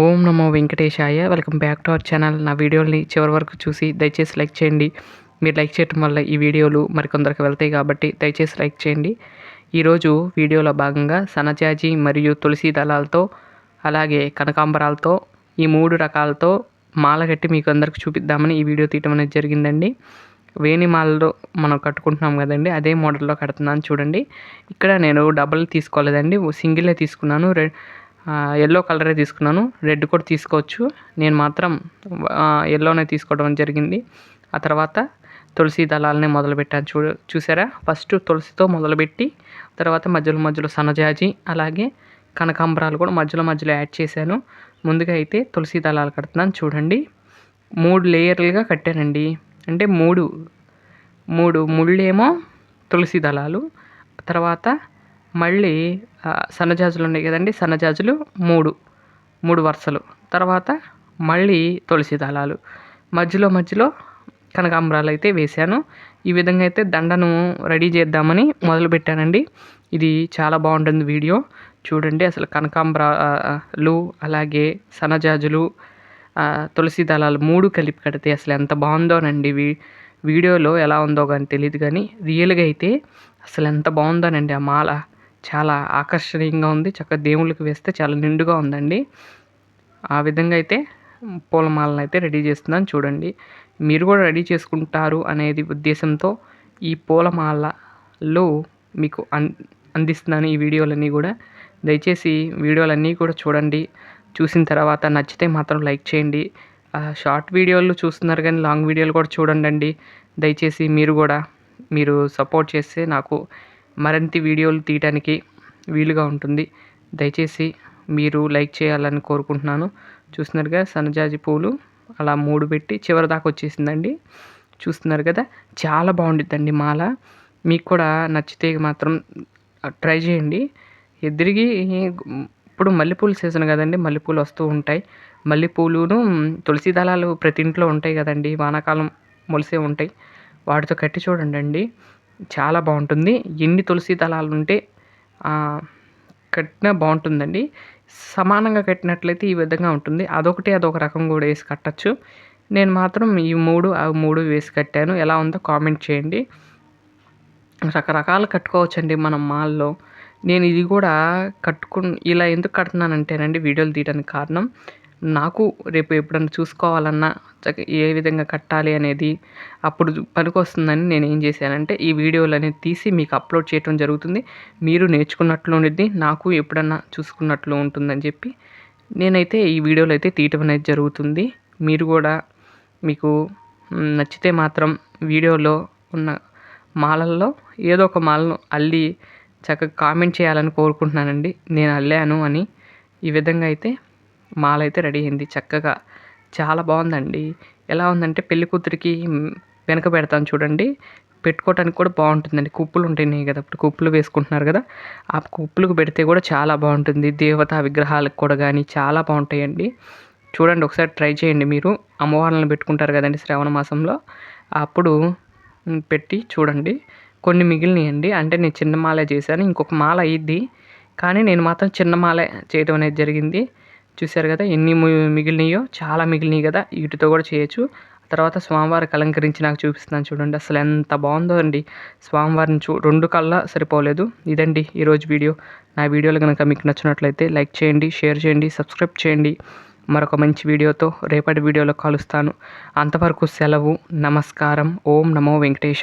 ఓం నమో వెంకటేశాయ. Welcome back to our channel. నా వీడియోని చివరి వరకు చూసి దయచేసి లైక్ చేయండి. మీరు లైక్ చేయడం వల్ల ఈ వీడియోలు మరికొందరికి వెళ్తాయి కాబట్టి దయచేసి లైక్ చేయండి. ఈరోజు వీడియోలో భాగంగా సనజాజి మరియు తులసి దళాలతో అలాగే కనకాంబరాలతో ఈ మూడు రకాలతో మాల కట్టి మీకు అందరికి చూపిద్దామని ఈ వీడియో తీయటం అనేది జరిగిందండి. వేణి మాలలో మనం కట్టుకుంటున్నాం కదండి అదే మోడల్లో కడుతున్నాను చూడండి. ఇక్కడ నేను డబల్ తీసుకోలేదండి సింగిలే తీసుకున్నాను. ఎల్లో కలరే తీసుకున్నాను. రెడ్ కూడా తీసుకోవచ్చు. నేను మాత్రం ఎల్లోనే తీసుకోవడం జరిగింది. ఆ తర్వాత తులసి దళాలనే మొదలుపెట్టాను. చూ చూసారా? ఫస్ట్ తులసితో మొదలుపెట్టి తర్వాత మధ్యలో మధ్యలో సన్నజాజి అలాగే కనకాంబరాలు కూడా మధ్యలో మధ్యలో యాడ్ చేశాను. ముందుగా అయితే తులసి దళాలు కడుతున్నాను చూడండి. మూడు లేయర్లుగా కట్టానండి. అంటే మూడు మూడు ముళ్ళేమో తులసి దళాలు. తర్వాత మళ్ళీ సన్నజాజులు ఉన్నాయి కదండి. సన్నజాజులు మూడు మూడు వరుసలు. తర్వాత మళ్ళీ తులసి దళాలు. మధ్యలో మధ్యలో కనకాంబరాలు అయితే వేశాను. ఈ విధంగా అయితే దండను రెడీ చేద్దామని మొదలుపెట్టానండి ఇది చాలా బాగుంటుంది వీడియో. చూడండి అసలు కనకాంబరాలు అలాగే సన్నజాజులు తులసి దళాలు మూడు కలిపి కడితే అసలు ఎంత బాగుందోనండి. వీ వీడియోలో ఎలా ఉందో కానీ తెలియదు కానీ రియల్గా అయితే అసలు ఎంత బాగుందోనండి ఆ మాల. చాలా ఆకర్షణీయంగా ఉంది. చక్కగా దేవుళ్ళకి వేస్తే చాలా నిండుగా ఉందండి. ఆ విధంగా అయితే పూలమాలను అయితే రెడీ చేస్తున్నాను చూడండి మీరు కూడా రెడీ చేసుకుంటారు అనేది ఉద్దేశంతో ఈ పూలమాలలో మీకు అన్ అందిస్తున్నాను ఈ వీడియోలన్నీ కూడా. దయచేసి వీడియోలన్నీ కూడా చూడండి. చూసిన తర్వాత నచ్చితే మాత్రం లైక్ చేయండి. షార్ట్ వీడియోలు చూస్తున్నారు కానీ లాంగ్ వీడియోలు కూడా చూడండి దయచేసి మీరు కూడా మీరు సపోర్ట్ చేస్తే నాకు మరింత వీడియోలు తీయడానికి వీలుగా ఉంటుంది. దయచేసి మీరు లైక్ చేయాలని కోరుకుంటున్నాను. చూస్తున్నారుగా సన్నజాజి పూలు అలా మూడు పెట్టి చివరి దాకా వచ్చేసిందండి. చూస్తున్నారు కదా చాలా బాగుండిద్దండి మాల. మీకు కూడా నచ్చితే మాత్రం ట్రై చేయండి. ఎదురిగి ఇప్పుడు మల్లెపూల సీజన్ కదండి మల్లెపూలు వస్తూ ఉంటాయి. మల్లెపూలును తులసి దళాలు ప్రతి ఇంట్లో ఉంటాయి కదండి వానాకాలం మొలిసే ఉంటాయి. వాటితో కట్టి చూడండి అండి చాలా బాగుంటుంది. ఎన్ని తులసి దళాలు ఉంటే కట్టినా బాగుంటుందండి. సమానంగా కట్టినట్లయితే ఈ విధంగా ఉంటుంది. అదొకటి అదొక రకం కూడా వేసి కట్టచ్చు. నేను మాత్రం ఈ మూడు ఆ మూడు వేసి కట్టాను. ఎలా ఉందో కామెంట్ చేయండి. రకరకాలు కట్టుకోవచ్చండి మనం మాల్లో. నేను ఇది కూడా కట్టుకు ఇలా ఎందుకు కడుతున్నానంటేనండి వీడియోలు తీయడానికి కారణం. నాకు రేపు ఎప్పుడన్నా చూసుకోవాలన్నా ఏ విధంగా కట్టాలి అనేది అప్పుడు పనికొస్తుందని నేను ఏం చేశానంటే ఈ వీడియోలు అనేది తీసి మీకు అప్లోడ్ చేయడం జరుగుతుంది. మీరు నేర్చుకున్నట్లు ఉండేది నాకు ఎప్పుడన్నా చూసుకున్నట్లు ఉంటుందని చెప్పి నేనైతే ఈ వీడియోలు అయితే తీయటం అనేది జరుగుతుంది. మీరు కూడా మీకు నచ్చితే మాత్రం వీడియోలో ఉన్న మాలల్లో ఏదో ఒక మాలను అల్లి చక్కగా కామెంట్ చేయాలని కోరుకుంటున్నానండి. నేను అల్లాను అని ఈ విధంగా అయితే మాల అయితే రెడీ అయింది చక్కగా. చాలా బాగుందండి. ఎలా ఉందంటే పెళ్ళి కూతురికి వెనక పెడతాను చూడండి. పెట్టుకోవడానికి కూడా బాగుంటుందండి. కుప్పులు ఉంటాయి కదా. ఇప్పుడు కుప్పులు వేసుకుంటున్నారు కదా. ఆ కుప్పులకు పెడితే కూడా చాలా బాగుంటుంది. దేవతా విగ్రహాలకు కూడా కానీ చాలా బాగుంటాయండి. చూడండి ఒకసారి ట్రై చేయండి మీరు. అమ్మవార్లను పెట్టుకుంటారు కదండి శ్రావణ మాసంలో. అప్పుడు పెట్టి చూడండి. కొన్ని మిగిలినాయండి. అంటే నేను చిన్న మాలే చేశాను. ఇంకొక మాల అయ్యిద్ది. కానీ నేను మాత్రం చిన్న మాలే చేయడం అనేది జరిగింది. చూశారు కదా ఎన్ని మిగిలినాయో చాలా మిగిలినాయి కదా వీటితో కూడా చేయొచ్చు. తర్వాత స్వామివారికి అలంకరించి నాకు చూపిస్తున్నాను చూడండి అసలు ఎంత బాగుందో అండి. స్వామివారిని చూ రెండు కళ్ళ సరిపోలేదు. ఇదండి ఈరోజు వీడియో. నా వీడియోలు కనుక మీకు నచ్చినట్లయితే లైక్ చేయండి షేర్ చేయండి సబ్స్క్రైబ్ చేయండి. మరొక మంచి వీడియోతో రేపటి వీడియోలో కలుస్తాను. అంతవరకు సెలవు నమస్కారం. ఓం నమో వెంకటేశ.